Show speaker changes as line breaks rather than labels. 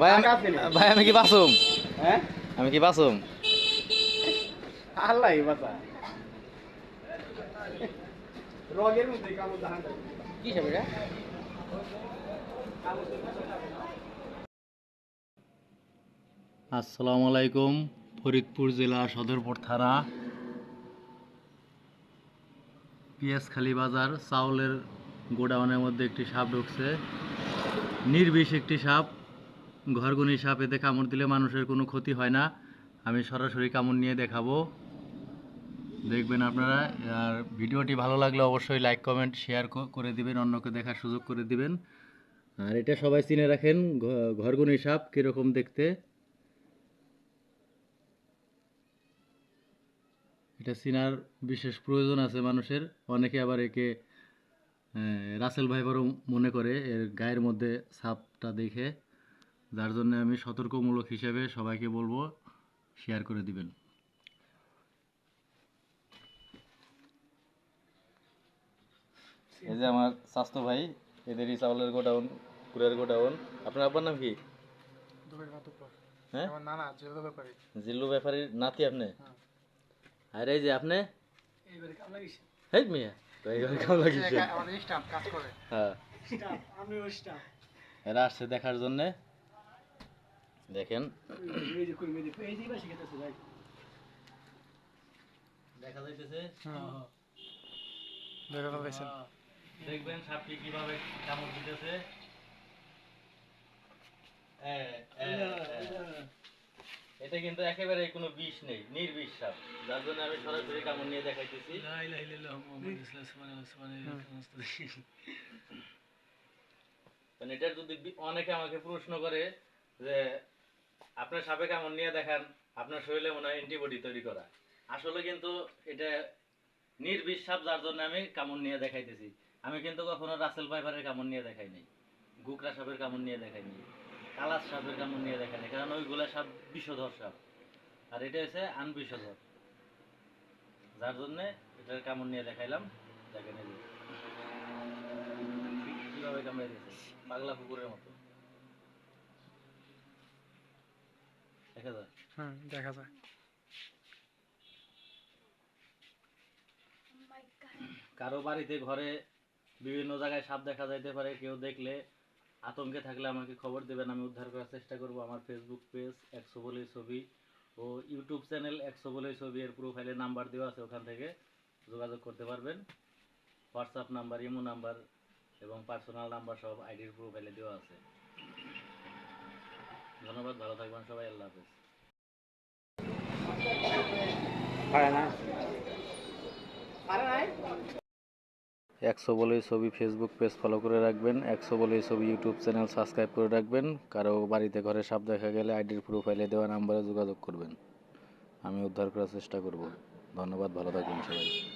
ভাই আমি ভাই আমি কি বাসুম?
হ্যাঁ?
আমি কি বাসুম?
আল্লাহ বাতা রগের মধ্যে কামড় দাহান কি হবে রে
আসসালামু আলাইকুম ফরিদপুর জেলা সদরপুর থানা। পিয়াজখালী বাজার চাউলের গোডাউনের মধ্যে একটি সাপ ঢুকছে। নির্বিষ একটি সাপ ঘরগুনি সাপ এতে কামড় দিলে মানুষের কোনো ক্ষতি হয় না। আমি সরাসরি কামড় নিয়ে দেখাবো। দেখবেন আপনারা, আর ভিডিওটি ভালো লাগলে অবশ্যই লাইক, কমেন্ট, শেয়ার করে দিবেন, অন্যকে দেখার সুযোগ করে দিবেন। আর এটা সবাই চিনে রাখেন ঘরগুনি সাপ কীরকম দেখতে। এটা চিনার বিশেষ প্রয়োজন আছে মানুষের। অনেকে আবার একে রাসেল ভাইবারও মনে করে এর গায়ের মধ্যে সাপটা দেখে যার জন্য আমি সতর্কমূলক হিসেবে সবাইকে বলব শেয়ার করে দিবেন। এই যে আমার স্বাস্থ্য ভাই এদেরই চাউলের গোডাউন কুড়ের গোডাউন। আপনার আব্বার নাম কি? হ্যাঁ?
নানা যেভাবে ব্যাপারে।
জিল্লু ব্যাপারীর নাতি আপনি? আর এই যে আপনি?
এইবারে কাম লাগিস
হেই মিয়া। তো এইভাবে কেমন লাগিয়েছে
আমাদের স্টাফ কাজ করে।
হ্যাঁ।
স্টাফ আমি ওই স্টাফ
এরা আসছে দেখার জন্য। দেখেন।
এই যে কই মেদি এই যে বাসি খেতেছে ভাই।
দেখা যাইতেছে?
হ্যাঁ। দেখা পাইছেন
দেখবেন সাপটি কীভাবে কামড় দিতেছে। এটা কিন্তু একেবারে কোনো বিষ নেই নির্বিষ সাপ যার জন্য আমি সরাসরি কামড় নিয়ে দেখাইতেছি। কারণ এটার যদি অনেকে আমাকে প্রশ্ন করে যে, আপনার সাপে কামড় নিয়ে দেখান, আপনার শরীরে মনে হয় অ্যান্টিবডি তৈরি করা। আসলে কিন্তু এটা নির্বিষ সাপ যার জন্য আমি কামড় নিয়ে দেখাইতেছি। আমি কিন্তু কখনো রাসেল পাইপারের কামড় নিয়ে দেখাই নাই, গুকরা সাপের কামড় নিয়ে দেখাই নাই। কালাস সাপের কামড় নিয়ে নাই কারণ ওইগুলা সাপ বিষধর সাপ। আর এটা হচ্ছে আনবিষধর। যার জন্য এটার কামড় নিয়ে দেখাইলাম দেখেন এই যে। কীভাবে কামড়ে দিয়েছে? পাগলা কুকুরের মতো। দেখা যায়?
হুম দেখা যায়।
কারও বাড়িতে ঘরে বিভিন্ন জায়গায় সাপ দেখা যাইতে পারে কেউ দেখলে আতঙ্কে থাকলে আমাকে খবর দেবেন আমি উদ্ধার করার চেষ্টা করব। আমার ফেসবুক পেজ একশো বলে ছবি ও ইউটিউব চ্যানেল একশো বলে ছবি এর প্রোফাইলে নাম্বার দেওয়া আছে ওখান থেকে যোগাযোগ করতে পারবেন। হোয়াটসঅ্যাপ নাম্বার ইমো নাম্বার এবং পার্সোনাল নাম্বার সব আইডির প্রোফাইলে দেওয়া আছে। ধন্যবাদ ভালো থাকবেন সবাই আল্লাহ হাফেজ।
পারে না? পারে নাই?
একশো বলে ছবি ফেসবুক পেজ ফলো করে রাখবেন, একশো বলে ছবি ইউটিউব চ্যানেল সাবস্ক্রাইব করে রাখবেন, কারও বাড়িতে ঘরে সাপ দেখা গেলে আইডির প্রোফাইলে দেওয়া নাম্বারে যোগাযোগ করবেন। আমি উদ্ধার করার চেষ্টা করব। ধন্যবাদ, ভালো থাকবেন সবাই।